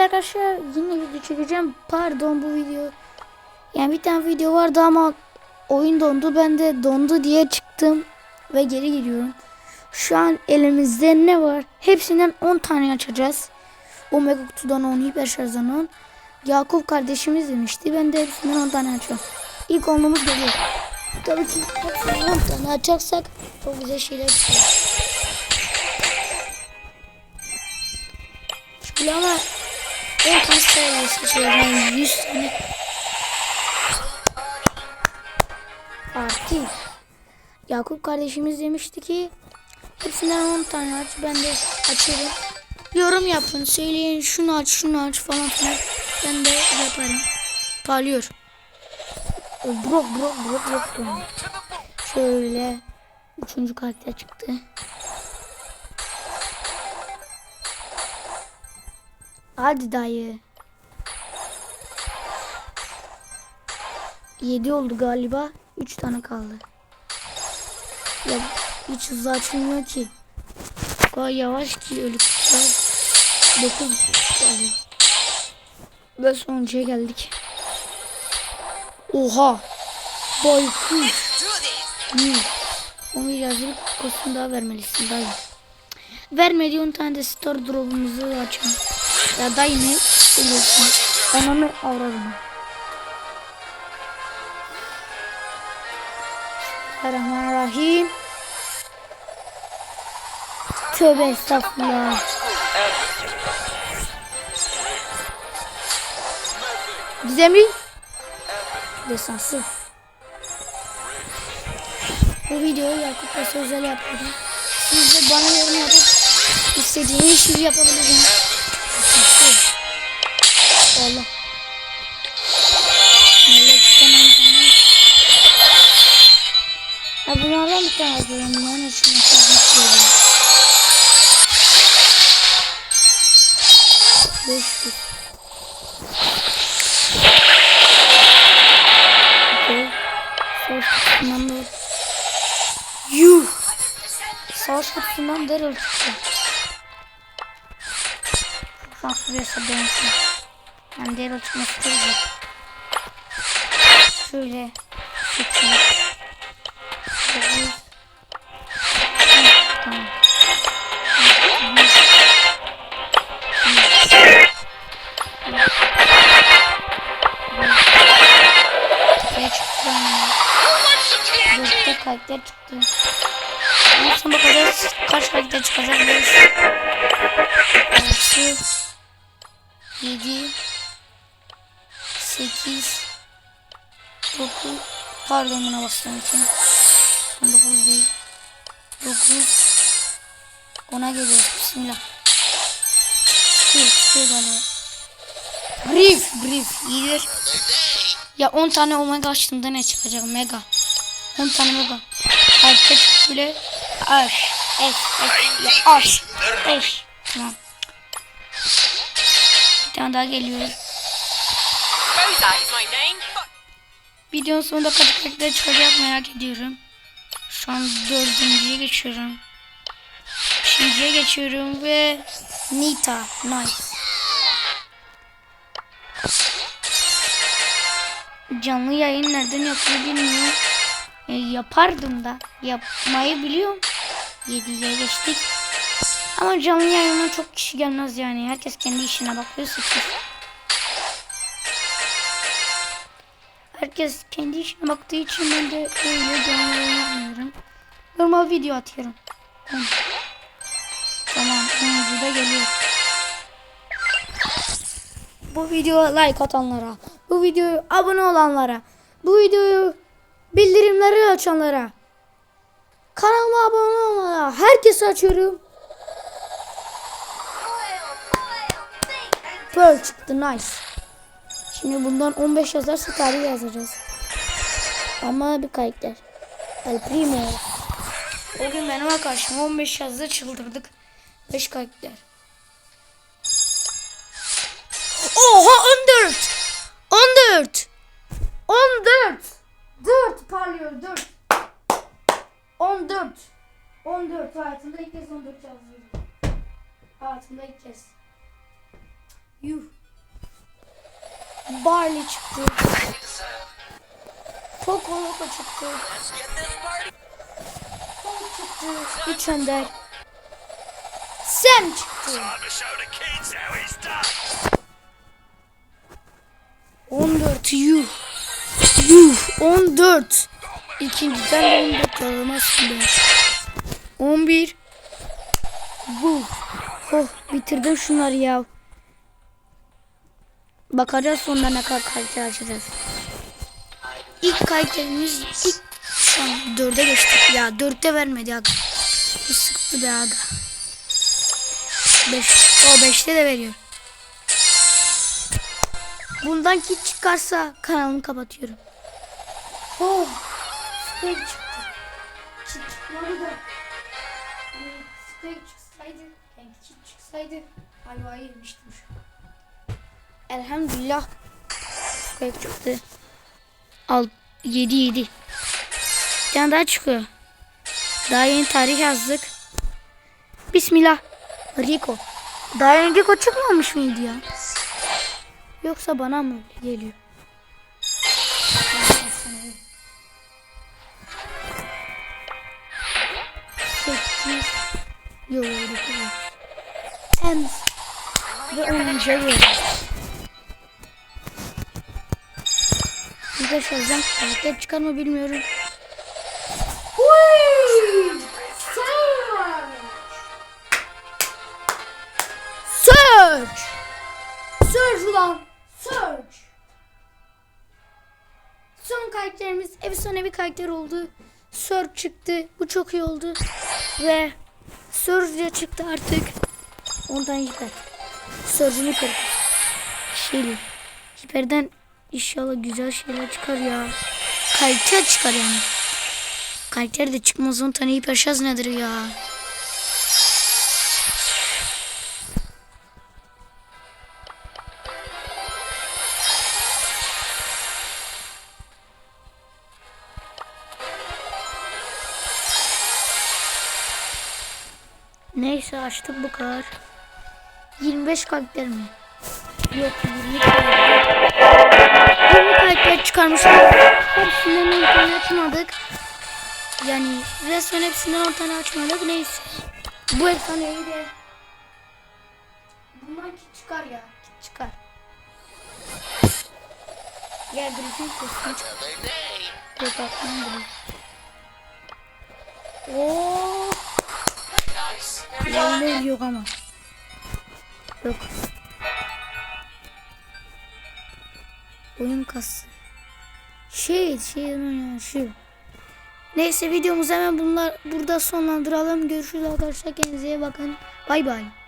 arkadaşlar yine video çekeceğim. Pardon bu video. Yani bir tane video vardı ama oyun dondu. Ben de dondu diye çıktım ve geri giriyorum. Şu an elimizde ne var? Hepsinden 10 tane açacağız. Omega kutudan 10, hiper şarjdan 10. Yakup kardeşimiz demişti. Ben de hepsinden 10 tane açıyorum. İlk onluğumuz geliyor. Tabii ki hepsinden 10 tane açarsak çok güzel şeyler çıkıyor. Şöyle ama 10 tane sayılar seçiyorum. Yani 100 tane. Artı. Yakup kardeşimiz demişti ki hepsinden 10 tane aç. Ben de açarım. Yorum yapın. Söyleyin şunu aç şunu aç falan filan. Ben de yaparım. Parlıyor. Brok brok brok. brok. Şöyle. Üçüncü karakter çıktı. Hadi dayı. 7 oldu galiba. 3 tane kaldı. Ya hiç hızlı açılmıyor ki. O yavaş ki ölü kuşlar. 9 galiba. Ve sonuncuya geldik. Oha. Baykuş. Hmm. Onu yazıp kostüm daha vermelisin dayı. Vermedi 10 tane de store drop'umuzu açalım. Ya dayı ne biliyorsun? Ananı avradım. Bismillahirrahmanirrahim. Tövbe estağfurullah. Gizemli. Desansı. Bu videoyu Yakup Bey özel yapıyorum. Siz de bana yorum yapıp istediğiniz şeyi yapabilirsiniz. Allah. Melekten tane. Ya tane alıyorum. Bunların içine koyuyorum. 500. Okey. Savaş kutusundan da... Yuh! Savaş kutusundan Daryl çıktı. Şanslı bir hesap. Yani Daryl çıkması çok güzel. Şöyle. Hı, Tamam. Karakter çıktı. Nasıl bakacağız? Kaç karakter çıkacak biz? Altı. Yedi. Sekiz. Dokuz. Pardon buna bastığım için. Son dokuz değil. Dokuz. Ona geliyoruz. Bismillah. Çıkıyor çıkıyor galiba. Brief brief iyidir. Ya 10 tane omega açtığımda ne çıkacak mega. 10 tane mega. Çıktı bile. Aş. Es. Ya aş. Eş. Tamam. Bir tane daha geliyor. Videonun sonunda karakter çıkacak merak ediyorum. Şu an dördüncüye geçiyorum. Beşinciye geçiyorum ve Nita. Nice. Canlı yayın nereden yapılır bilmiyorum. E, yapardım da. Yapmayı biliyorum. 7'ye geçtik. Ama canlı yayına çok kişi gelmez yani. Herkes kendi işine bakıyor. Sıkır. Herkes kendi işine baktığı için ben de öyle canlı yapmıyorum. Normal video atıyorum. Tamam. Tamam. Oyuncu da geliyor. Bu videoya like atanlara, bu videoya abone olanlara, bu videoyu bildirimleri açanlara, kanalıma abone olanlara herkese açıyorum. Pearl çıktı nice. Şimdi bundan 15 yazarsa tarih yazacağız. Ama bir karakter. El Primo. O gün benim arkadaşım 15 yazdı çıldırdık. 5 karakter. Oha 14. 14. 14. 4 parlıyor 4. 14. 14 hayatımda ilk kez 14 yazıyorum. Hayatımda ilk kez. Yuh. Barley çıktı. Poco Loco çıktı. Tom çıktı. Üç önder. Sam çıktı. Time to show the kids how it's done. 14 yuh. Yuh 14. İkinciden de 14 alamazsın be. 11. Bu. Oh bitirdim şunları ya. Bakacağız sonra ne kadar kalite açacağız. İlk kalitelerimiz ilk şu 4'e geçtik. Ya 4'te vermedi aga. Bu sıktı be aga. 5. O 5'te de veriyor. Bundan kit çıkarsa kanalımı kapatıyorum. Oh, spek çıktı. Kit çıkmadı da. Spek çıksaydı, yani çıksaydı ayvayı yemiştim şu an. Elhamdülillah spek çıktı. Al 7 7. Bir tane daha çıkıyor. Daha yeni tarih yazdık. Bismillah. Rico. Daha önce Rico çıkmamış mıydı ya? Yoksa bana mı geliyor? Yok öyle değil. Ems. Ve onunca Bir de şazam karakter çıkar mı bilmiyorum. Search! Search ulan! Search! Son karakterimiz efsanevi karakter oldu. Search çıktı. Bu çok iyi oldu. Ve Surge çıktı artık. Ondan hiper. Surge'unu kırdık. Şeyli. Hiperden inşallah güzel şeyler çıkar ya. Karakter çıkar yani. Karakter de çıkmaz 10 tane hiper şaz nedir ya? Neyse açtık bu kadar. 25 karakter mi? Yok 20 karakter. 20 karakter çıkarmışlar. Hepsinden 10 tane açmadık. Yani resmen hepsinden 10 tane açmadık. Neyse. Bu efsaneyi de Bundan kit çıkar ya. Kit çıkar. Gel Griffin kostümü çıkar. Yok atmam bunu. Oo. Yerler yok ama. Yok. Oyun kası. Şey, şey ya şu. Neyse videomuzu hemen bunlar burada sonlandıralım. Görüşürüz arkadaşlar. Kendinize iyi bakın. Bay bay.